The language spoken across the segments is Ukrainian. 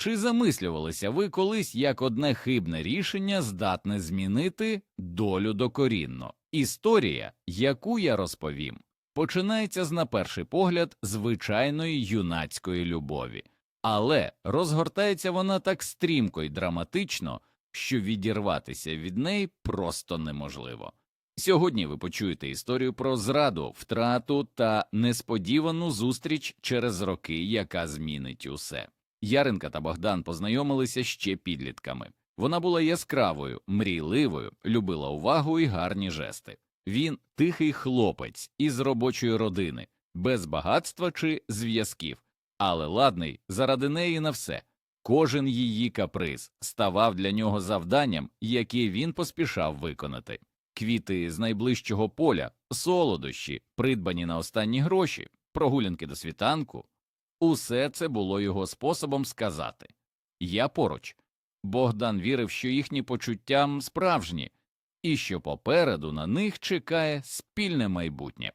Чи замислювалися ви колись, як одне хибне рішення здатне змінити долю докорінно? Історія, яку я розповім, починається з на перший погляд звичайної юнацької любові, але розгортається вона так стрімко і драматично, що відірватися від неї просто неможливо. Сьогодні ви почуєте історію про зраду, втрату та несподівану зустріч через роки, яка змінить усе. Яринка та Богдан познайомилися ще підлітками. Вона була яскравою, мрійливою, любила увагу і гарні жести. Він тихий хлопець із робочої родини, без багатства чи зв'язків, але ладний заради неї на все. Кожен її каприз ставав для нього завданням, яке він поспішав виконати. Квіти з найближчого поля, солодощі, придбані на останні гроші, прогулянки до світанку. Усе це було його способом сказати Я поруч. Богдан вірив, що їхні почуття справжні, і що попереду на них чекає спільне майбутнє.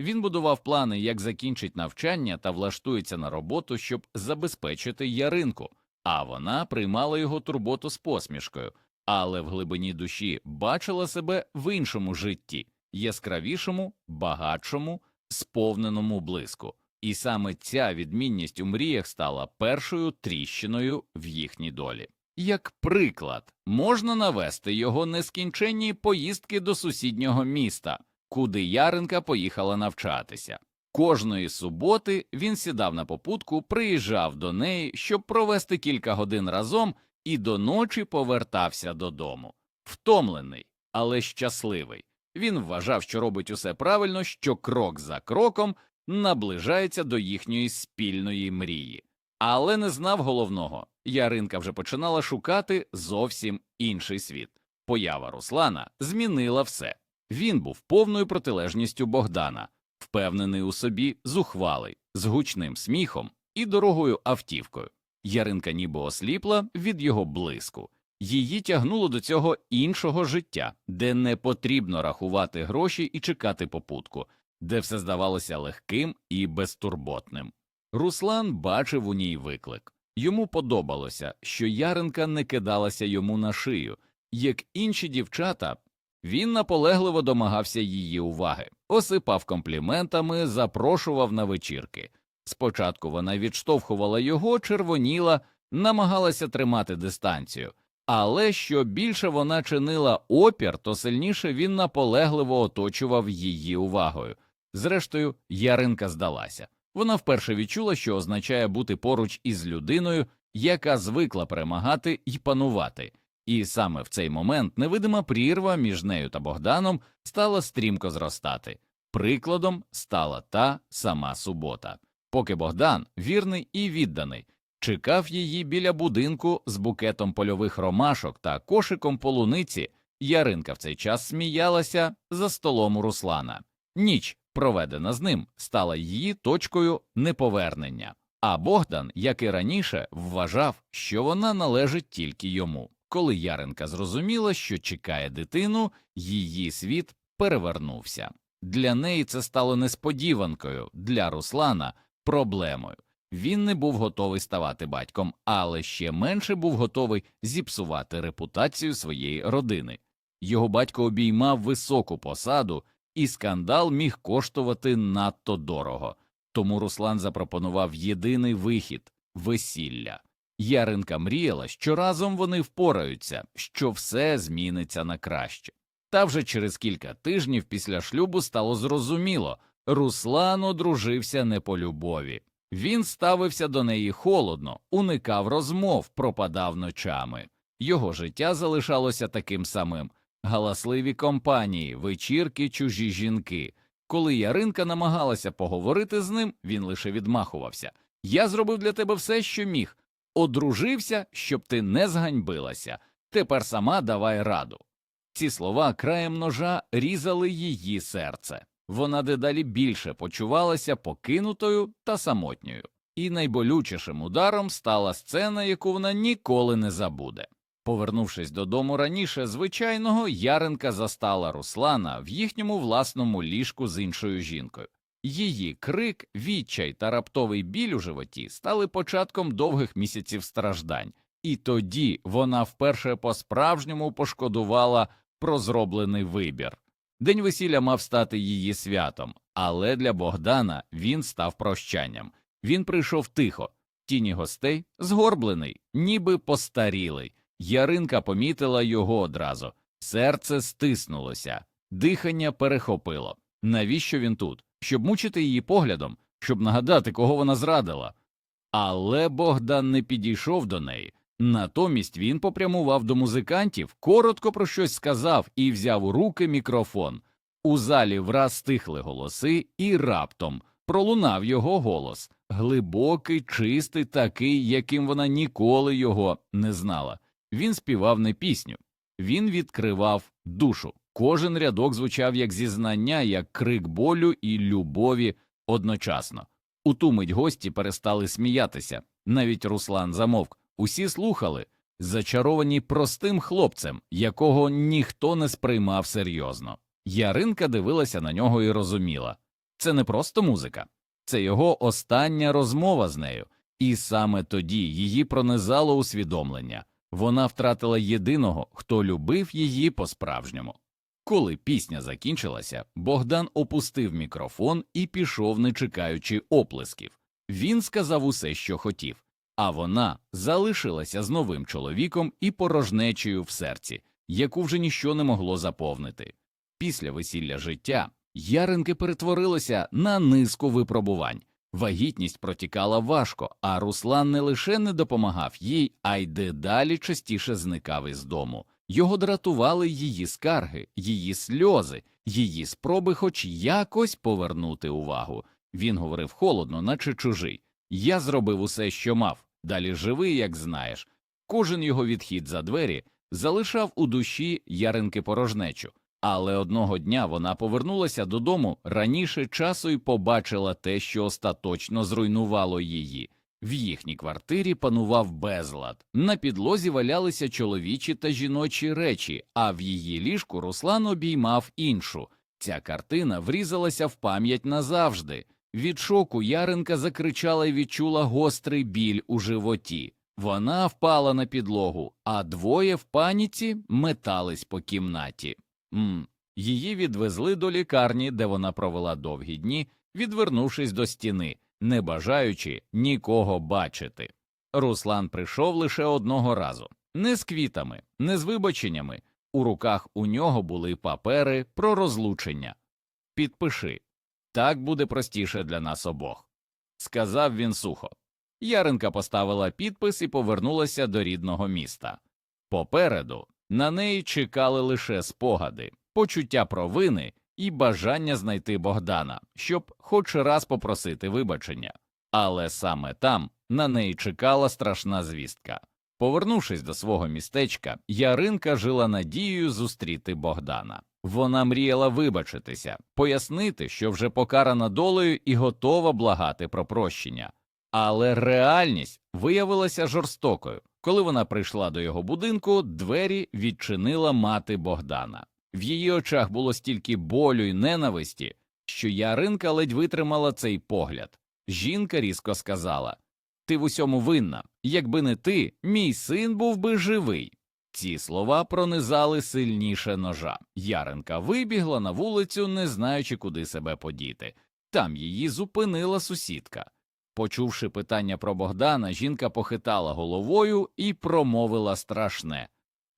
Він будував плани, як закінчить навчання та влаштується на роботу, щоб забезпечити яринку, а вона приймала його турботу з посмішкою, але в глибині душі бачила себе в іншому житті яскравішому, багатшому, сповненому блиску. І саме ця відмінність у мріях стала першою тріщиною в їхній долі. Як приклад, можна навести його нескінченні поїздки до сусіднього міста, куди Яринка поїхала навчатися. Кожної суботи він сідав на попутку, приїжджав до неї, щоб провести кілька годин разом, і до ночі повертався додому. Втомлений, але щасливий. Він вважав, що робить усе правильно, що крок за кроком наближається до їхньої спільної мрії. Але не знав головного Яринка вже починала шукати зовсім інший світ. Поява Руслана змінила все. Він був повною протилежністю Богдана, впевнений у собі, зухвалий, з гучним сміхом і дорогою автівкою. Яринка ніби осліпла від його блиску. Її тягнуло до цього іншого життя, де не потрібно рахувати гроші і чекати попутку, де все здавалося легким і безтурботним. Руслан бачив у ній виклик. Йому подобалося, що Яринка не кидалася йому на шию, як інші дівчата. Він наполегливо домагався її уваги, осипав компліментами, запрошував на вечірки. Спочатку вона відштовхувала його, червоніла, намагалася тримати дистанцію, але що більше вона чинила опір, то сильніше він наполегливо оточував її увагою. Зрештою, Яринка здалася. Вона вперше відчула, що означає бути поруч із людиною, яка звикла перемагати і панувати. І саме в цей момент невидима прірва між нею та Богданом стала стрімко зростати. Прикладом стала та сама субота. Поки Богдан, вірний і відданий, чекав її біля будинку з букетом польових ромашок та кошиком полуниці, Яринка в цей час сміялася за столом у Руслана. Ніч, проведена з ним, стала її точкою неповернення. А Богдан, як і раніше, вважав, що вона належить тільки йому. Коли Яринка зрозуміла, що чекає дитину, її світ перевернувся. Для неї це стало несподіванкою, для Руслана проблемою. Він не був готовий ставати батьком, але ще менше був готовий зіпсувати репутацію своєї родини. Його батько обіймав високу посаду, і скандал міг коштувати надто дорого. Тому Руслан запропонував єдиний вихід весілля. Яринка мріяла, що разом вони впораються, що все зміниться на краще. Та вже через кілька тижнів після шлюбу стало зрозуміло Руслан одружився не по любові. Він ставився до неї холодно, уникав розмов, пропадав ночами. Його життя залишалося таким самим галасливі компанії, вечірки, чужі жінки. Коли Яринка намагалася поговорити з ним, він лише відмахувався. Я зробив для тебе все, що міг. Одружився, щоб ти не зганьбилася. Тепер сама давай раду. Ці слова краєм ножа різали її серце. Вона дедалі більше почувалася покинутою та самотньою, і найболючішим ударом стала сцена, яку вона ніколи не забуде. Повернувшись додому раніше звичайного, Яринка застала Руслана в їхньому власному ліжку з іншою жінкою. Її крик, відчай та раптовий біль у животі стали початком довгих місяців страждань, і тоді вона вперше по-справжньому пошкодувала про зроблений вибір. День весілля мав стати її святом, але для Богдана він став прощанням. Він прийшов тихо, тіні гостей, згорблений, ніби постарілий. Яринка помітила його одразу. Серце стиснулося, дихання перехопило. Навіщо він тут? Щоб мучити її поглядом, щоб нагадати, кого вона зрадила. Але Богдан не підійшов до неї. Натомість він попрямував до музикантів, коротко про щось сказав і взяв у руки мікрофон. У залі враз стихли голоси, і раптом пролунав його голос глибокий, чистий, такий, яким вона ніколи його не знала. Він співав не пісню, він відкривав душу. Кожен рядок звучав як зізнання, як крик болю і любові одночасно. У ту мить гості перестали сміятися. Навіть Руслан замовк. Усі слухали, зачаровані простим хлопцем, якого ніхто не сприймав серйозно. Яринка дивилася на нього і розуміла це не просто музика, це його остання розмова з нею, і саме тоді її пронизало усвідомлення вона втратила єдиного, хто любив її по-справжньому. Коли пісня закінчилася, Богдан опустив мікрофон і пішов, не чекаючи оплесків. Він сказав усе, що хотів, а вона залишилася з новим чоловіком і порожнечею в серці, яку вже ніщо не могло заповнити. Після весілля життя яринки перетворилося на низку випробувань. Вагітність протікала важко, а Руслан не лише не допомагав їй, а й дедалі частіше зникав із дому. Його дратували її скарги, її сльози, її спроби хоч якось повернути увагу. Він говорив холодно, наче чужий. Я зробив усе, що мав, далі живи, як знаєш. Кожен його відхід за двері залишав у душі яринки порожнечу, але одного дня вона повернулася додому раніше часу і побачила те, що остаточно зруйнувало її. В їхній квартирі панував безлад. На підлозі валялися чоловічі та жіночі речі, а в її ліжку Руслан обіймав іншу. Ця картина врізалася в пам'ять назавжди. Від шоку Яринка закричала і відчула гострий біль у животі. Вона впала на підлогу, а двоє в паніці метались по кімнаті. М. Її відвезли до лікарні, де вона провела довгі дні, відвернувшись до стіни, не бажаючи нікого бачити. Руслан прийшов лише одного разу не з квітами, не з вибаченнями. У руках у нього були папери про розлучення. Підпиши так буде простіше для нас обох, сказав він сухо. Яринка поставила підпис і повернулася до рідного міста. Попереду на неї чекали лише спогади, почуття провини і бажання знайти Богдана, щоб хоч раз попросити вибачення. Але саме там на неї чекала страшна звістка. Повернувшись до свого містечка, Яринка жила надією зустріти Богдана. Вона мріяла вибачитися, пояснити, що вже покарана долею і готова благати про прощення. Але реальність виявилася жорстокою. Коли вона прийшла до його будинку, двері відчинила мати Богдана. В її очах було стільки болю й ненависті, що Яринка ледь витримала цей погляд. Жінка різко сказала Ти в усьому винна. Якби не ти, мій син був би живий. Ці слова пронизали сильніше ножа. Яринка вибігла на вулицю, не знаючи, куди себе подіти. Там її зупинила сусідка. Почувши питання про Богдана, жінка похитала головою і промовила страшне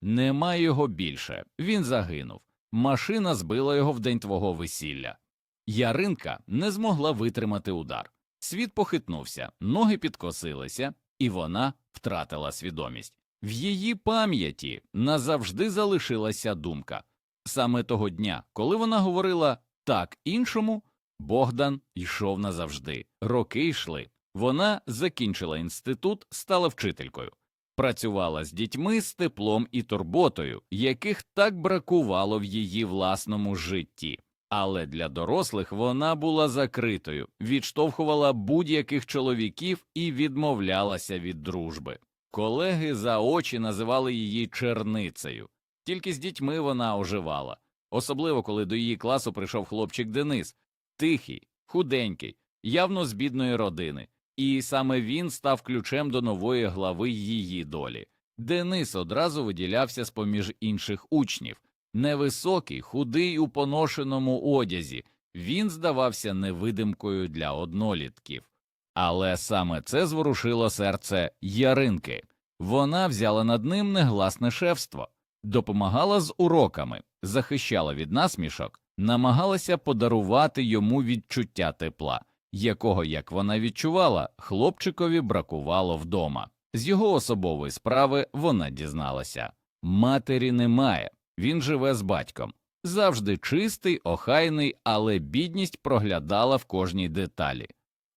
Нема його більше. Він загинув. Машина збила його в день твого весілля. Яринка не змогла витримати удар. Світ похитнувся, ноги підкосилися, і вона втратила свідомість. В її пам'яті назавжди залишилася думка. Саме того дня, коли вона говорила так іншому, Богдан йшов назавжди. Роки йшли. Вона закінчила інститут, стала вчителькою, працювала з дітьми з теплом і турботою, яких так бракувало в її власному житті. Але для дорослих вона була закритою, відштовхувала будь-яких чоловіків і відмовлялася від дружби. Колеги за очі називали її черницею. Тільки з дітьми вона оживала, особливо коли до її класу прийшов хлопчик Денис, тихий, худенький, явно з бідної родини, і саме він став ключем до нової глави її долі. Денис одразу виділявся з поміж інших учнів. Невисокий, худий у поношеному одязі, він здавався невидимкою для однолітків. Але саме це зворушило серце Яринки. Вона взяла над ним негласне шефство, допомагала з уроками, захищала від насмішок, намагалася подарувати йому відчуття тепла, якого, як вона відчувала, хлопчикові бракувало вдома. З його особової справи вона дізналася матері немає, він живе з батьком. Завжди чистий, охайний, але бідність проглядала в кожній деталі.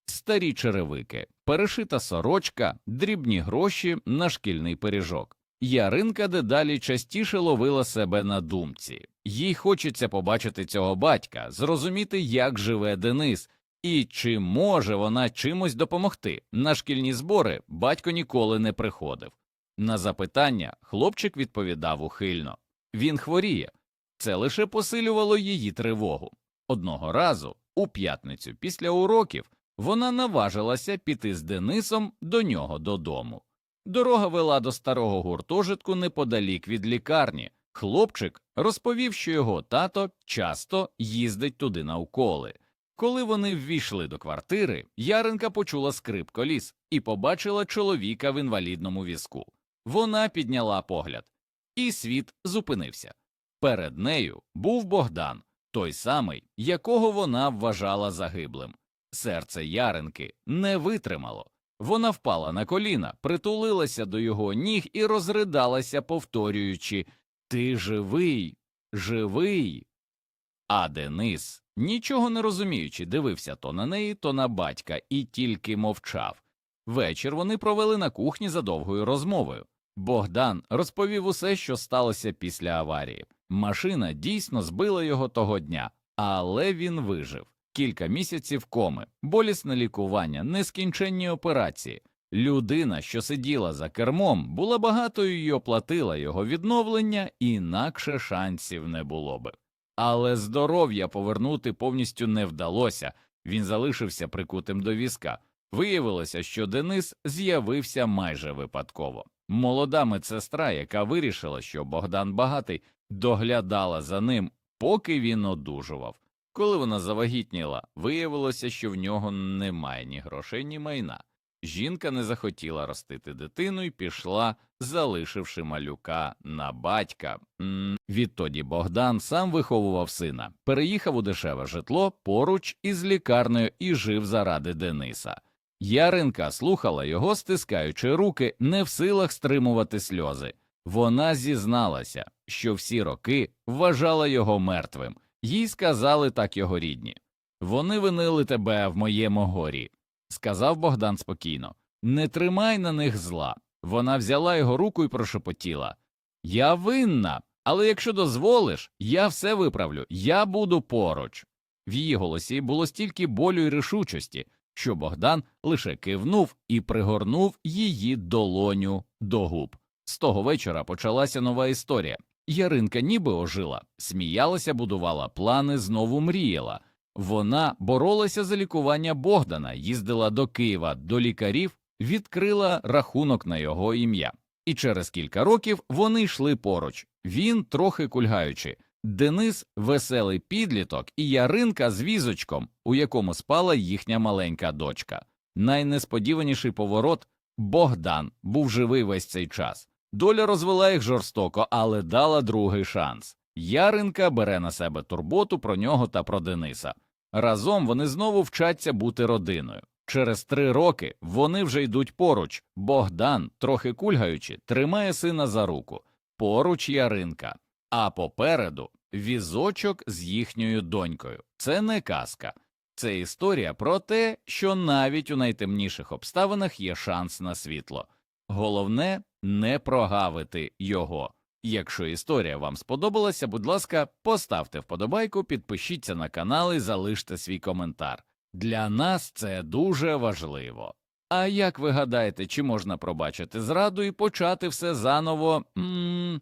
Старі черевики, перешита сорочка, дрібні гроші на шкільний пиріжок. Яринка дедалі частіше ловила себе на думці. Їй хочеться побачити цього батька, зрозуміти, як живе Денис, і чи може вона чимось допомогти. На шкільні збори батько ніколи не приходив. На запитання хлопчик відповідав ухильно він хворіє. Це лише посилювало її тривогу. Одного разу, у п'ятницю після уроків, вона наважилася піти з Денисом до нього додому. Дорога вела до старого гуртожитку неподалік від лікарні. Хлопчик розповів, що його тато часто їздить туди на уколи. Коли вони ввійшли до квартири, Яринка почула скрип коліс і побачила чоловіка в інвалідному візку. Вона підняла погляд, і світ зупинився. Перед нею був Богдан, той самий, якого вона вважала загиблим. Серце Яринки не витримало. Вона впала на коліна, притулилася до його ніг і розридалася, повторюючи Ти живий, живий. А Денис, нічого не розуміючи, дивився то на неї, то на батька і тільки мовчав. Вечір вони провели на кухні за довгою розмовою. Богдан розповів усе, що сталося після аварії. Машина дійсно збила його того дня, але він вижив. Кілька місяців коми, болісне лікування, нескінченні операції. Людина, що сиділа за кермом, була багатою і оплатила його відновлення, інакше шансів не було би. Але здоров'я повернути повністю не вдалося, він залишився прикутим до візка. Виявилося, що Денис з'явився майже випадково. Молода медсестра, яка вирішила, що Богдан багатий, доглядала за ним, поки він одужував. Коли вона завагітніла, виявилося, що в нього немає ні грошей, ні майна. Жінка не захотіла ростити дитину і пішла, залишивши малюка на батька. Відтоді Богдан сам виховував сина, переїхав у дешеве житло поруч із лікарнею і жив заради Дениса. Яринка слухала його, стискаючи руки, не в силах стримувати сльози. Вона зізналася, що всі роки вважала його мертвим. Їй сказали так його рідні. Вони винили тебе в моєму горі, сказав Богдан спокійно. Не тримай на них зла. Вона взяла його руку і прошепотіла Я винна, але якщо дозволиш, я все виправлю, я буду поруч. В її голосі було стільки болю і рішучості, що Богдан лише кивнув і пригорнув її долоню до губ. З того вечора почалася нова історія. Яринка ніби ожила, сміялася, будувала плани, знову мріяла. Вона боролася за лікування Богдана, їздила до Києва до лікарів, відкрила рахунок на його ім'я. І через кілька років вони йшли поруч. Він трохи кульгаючи. Денис веселий підліток і Яринка з візочком, у якому спала їхня маленька дочка. Найнесподіваніший поворот Богдан був живий весь цей час. Доля розвела їх жорстоко, але дала другий шанс. Яринка бере на себе турботу про нього та про Дениса. Разом вони знову вчаться бути родиною. Через три роки вони вже йдуть поруч. Богдан, трохи кульгаючи, тримає сина за руку. Поруч Яринка. А попереду візочок з їхньою донькою. Це не казка. Це історія про те, що навіть у найтемніших обставинах є шанс на світло. Головне не прогавити його. Якщо історія вам сподобалася, будь ласка, поставте вподобайку, підпишіться на канал і залиште свій коментар. Для нас це дуже важливо. А як ви гадаєте, чи можна пробачити зраду і почати все заново? М